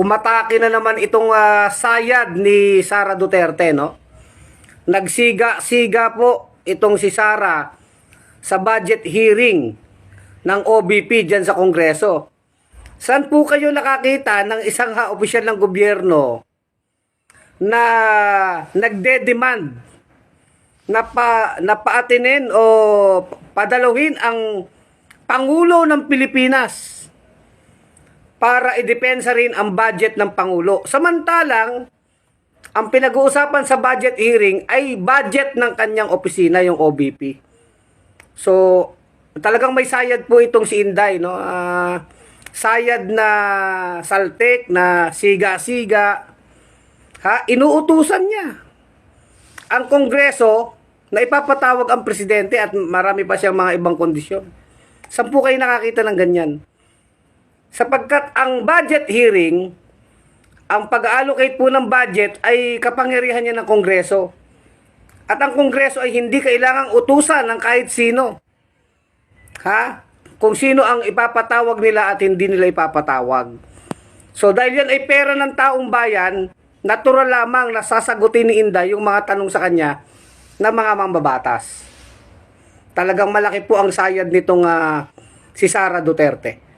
umatake na naman itong ah, sayad ni Sara Duterte, no? Nagsiga-siga po itong si Sara sa budget hearing ng OBP dyan sa Kongreso. Saan po kayo nakakita ng isang ha, opisyal ng gobyerno na nagde-demand na pa na paatinin o padalawin ang pangulo ng Pilipinas para idepensa rin ang budget ng pangulo. Samantalang ang pinag-uusapan sa budget hearing ay budget ng kanyang opisina, yung OBP. So, talagang may sayad po itong si Inday, no? Ah, sayad na saltek, na siga-siga. Ha? Inuutusan niya ang Kongreso na ipapatawag ang presidente at marami pa siyang mga ibang kondisyon. Saan po kayo nakakita ng ganyan? Sapagkat ang budget hearing, ang pag-allocate po ng budget ay kapangyarihan niya ng Kongreso. At ang Kongreso ay hindi kailangang utusan ng kahit sino. Ha? Kung sino ang ipapatawag nila at hindi nila ipapatawag. So dahil yan ay pera ng taong bayan, natural lamang na sasagutin ni Inday yung mga tanong sa kanya ng mga mambabatas. Talagang malaki po ang sayad nitong ah, si Sara Duterte.